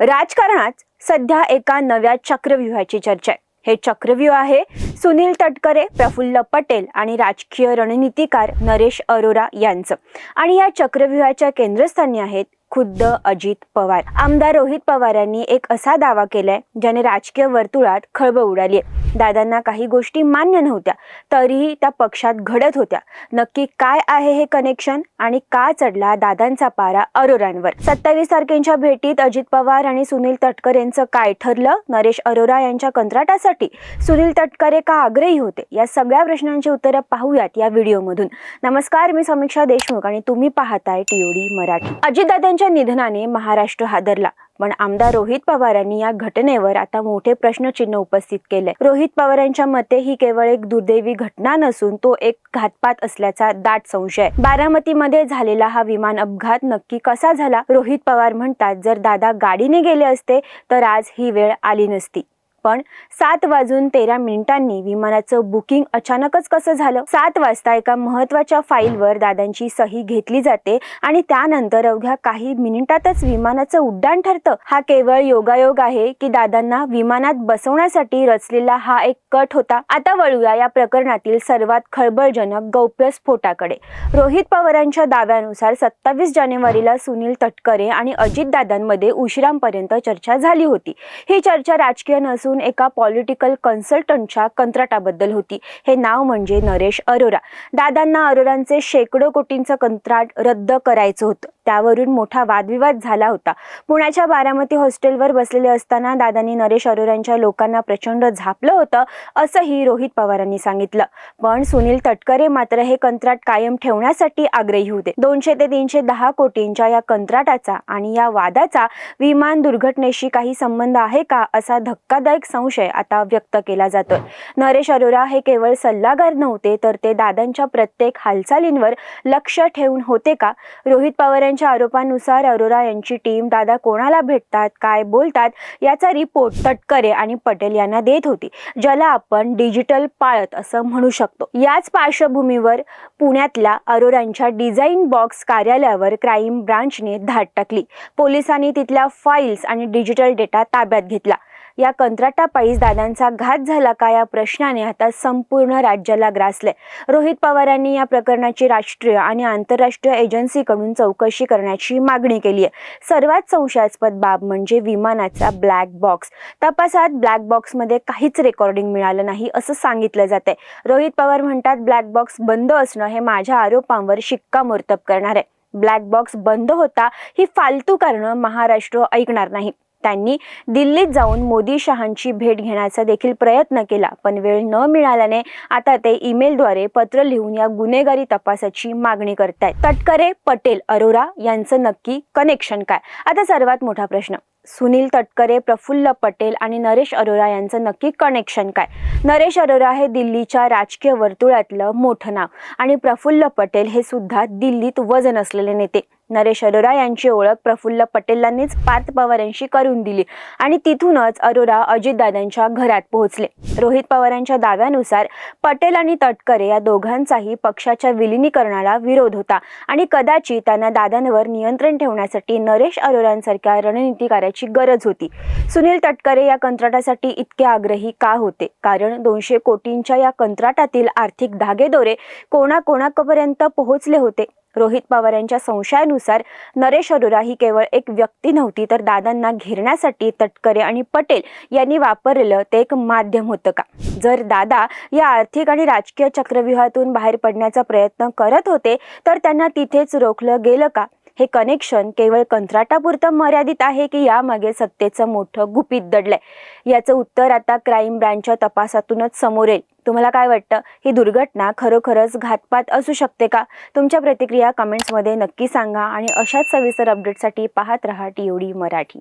राजकारणात सध्या एका नव्या चक्रव्यूहाची चर्चा आहे. हे चक्रव्यूह आहे सुनील तटकरे प्रफुल्ल पटेल आणि राजकीय रणनीतिकार नरेश अरोरा यांचं. आणि या चक्रव्यूहाच्या केंद्रस्थानी आहेत खुद्द अजित पवार. आमदार रोहित पवार यांनी एक असा दावा केलाय ज्याने राजकीय वर्तुळात खळबळ उडाली आहे. दादांना काही गोष्टी मान्य नव्हत्या तरीही त्या पक्षात घडत होत्या. नक्की काय आहे हे कनेक्शन आणि का चढला दादांचा पारा अरोरांवर? सत्तावीस तारखेच्या भेटीत अजित पवार आणि सुनील तटकर यांचं काय ठरलं? नरेश अरोरा यांच्या कंत्राटासाठी सुनील तटकरे का आग्रही होते? या सगळ्या प्रश्नांची उत्तरं पाहूयात या व्हिडिओमधून. नमस्कार मी समीक्षा देशमुख आणि तुम्ही पाहताय टीओडी मराठी. अजितदादांच्या निधनाने महाराष्ट्र हादरला. पण आमदार रोहित पवारांनी या घटनेवर आता मोठे प्रश्नचिन्ह उपस्थित केले. रोहित पवारांच्या मते ही केवळ एक दुर्दैवी घटना नसून तो एक घातपात असल्याचा दाट संशय. बारामतीमध्ये झालेला हा विमान अपघात नक्की कसा झाला? रोहित पवार म्हणतात जर दादा गाडीने गेले असते तर आज ही वेळ आली नसती. पण सात वाजून तेरा मिनिटांनी विमानाचं बुकिंग अचानकच कसं झालं? सात वाजता एका महत्त्वाच्या फाईलवर दादांची सही घेतली जाते आणि त्यानंतर अवघ्या काही मिनिटातच विमानाचं उड्डाण ठरतं. हा केवळ योगायोग आहे की दादांना विमानात बसवण्यासाठी रचलेला हा एक कट होता. आता वळूया या प्रकरणातील सर्वात खळबळजनक गौप्य स्फोटाकडे. रोहित पवारांच्या दाव्यानुसार सत्तावीस जानेवारीला सुनील तटकरे आणि अजितदादांमध्ये उशिरांपर्यंत चर्चा झाली होती. ही चर्चा राजकीय नसून एका पॉलिटिकल कन्सल्टंटच्या कंत्राटाबद्दल होती. हे नाव म्हणजे नरेश अरोरा. दादांना अरोरांचे शेकडो कोटींचं कंत्राट रद्द करायचं होतं. त्यावरून मोठा वादविवाद झाला होता. पुण्याच्या बारामती हॉस्टेलवर बसलेले असताना दादांनी नरेश अरोरांच्या लोकांना प्रचंड झापलं होतं असंही रोहित पवारांनी सांगितलं. पण सुनील तटकरे मात्र हे कंत्राट कायम ठेवण्यासाठी आग्रही होते. दोनशे ते तीनशे दहा कोटींच्या या कंत्राटाचा आणि या वादाचा विमान दुर्घटनेशी काही संबंध आहे का असा धक्कादायक संशय आता व्यक्त केला जातोय. नरेश अरोरा हे केवळ सल्लागार नव्हते तर ते दादांच्या प्रत्येक हालचालींवर लक्ष ठेवून होते का? रोहित त्यांच्या आरोपानुसार अरोरा यांची टीम दादा कोणाला भेटतात? काय बोलतात? याचा रिपोर्ट तटकरे आणि पटेल यांना देत होती ज्याला आपण डिजिटल पाळत असं म्हणू शकतो. याच पार्श्वभूमीवर पुण्यातल्या अरोरांच्या डिझाईन बॉक्स कार्यालयावर क्राईम ब्रांचने धाड टाकली. पोलिसांनी तिथल्या फाईल्स आणि डिजिटल डेटा ताब्यात घेतला. या कंत्राटापायीच दादांचा घात झाला का या प्रश्नाने आता संपूर्ण राज्याला ग्रासले. रोहित पवारांनी या प्रकरणाची राष्ट्रीय आणि आंतरराष्ट्रीय एजन्सीकडून चौकशी करण्याची मागणी केली आहे. सर्वात संशयास्पद बाब म्हणजे विमानाचा ब्लॅक बॉक्स. तपासात ब्लॅक बॉक्समध्ये काहीच रेकॉर्डिंग मिळालं नाही असं सांगितलं जाते रोहित पवार म्हणतात ब्लॅक बॉक्स बंद असणं हे माझ्या आरोपांवर शिक्कामोर्तब करणार आहे. ब्लॅक बॉक्स बंद होता ही फालतू कारणं महाराष्ट्र ऐकणार नाही. त्यांनी दिल्लीत जाऊन मोदी शहांची भेट घेण्याचा देखील प्रयत्न केला. पण वेळ न मिळाल्याने आता ते ईमेलद्वारे पत्र लिहून या गुन्हेगारी तपासाची मागणी करतायत. तटकरे पटेल अरोरा यांचं नक्की कनेक्शन काय? आता सर्वात मोठा प्रश्न. सुनील तटकरे प्रफुल्ल पटेल आणि नरेश अरोरा यांचं नक्की कनेक्शन काय? नरेश अरोरा हे दिल्लीच्या राजकीय वर्तुळातलं मोठं नाव आणि प्रफुल्ल पटेल हे सुद्धा दिल्लीत वजन असलेले नेते. नरेश अरोरा यांची ओळख प्रफुल्ल पटेलांनीच पार्थ पवारांशी करून दिली आणि तिथूनच अरोरा अजितदादांच्या घरात पोहोचले. रोहित पवारांच्या दाव्यानुसार पटेल आणि तटकरे या दोघांचाही पक्षाच्या विलिनीकरणाला विरोध होता आणि कदाचित त्यांना दादांवर नियंत्रण ठेवण्यासाठी नरेश अरोरांसारख्या रणनीतिकाराची गरज होती. सुनील तटकरे या कंत्राटासाठी इतके आग्रही का होते? कारण दोनशे कोटींच्या या कंत्राटातील आर्थिक धागेदोरे कोणाकोणापर्यंत पोहोचले होते? रोहित पवार यांच्या संशयानुसार नरेश अरोरा ही केवळ एक व्यक्ती नव्हती तर दादांना घेरण्यासाठी तटकरे आणि पटेल यांनी वापरलेलं ते एक माध्यम होतं का? जर दादा या आर्थिक आणि राजकीय चक्रव्यूहातून बाहेर पडण्याचा प्रयत्न करत होते तर त्यांना तिथेच रोखलं गेलं का? हे कनेक्शन केवळ कंत्राटापुरतं मर्यादित आहे की यामागे सत्तेचं मोठं गुपित दडलंय? याचं उत्तर आता क्राईम ब्रँचच्या तपासातूनच समोर येईल. तुम्हाला काय वाटतं? ही दुर्घटना खरोखरच घातपात असू शकते का? तुमच्या प्रतिक्रिया कमेंट्समध्ये नक्की सांगा आणि अशाच सविस्तर अपडेटसाठी पाहत रहा टीओडी मराठी.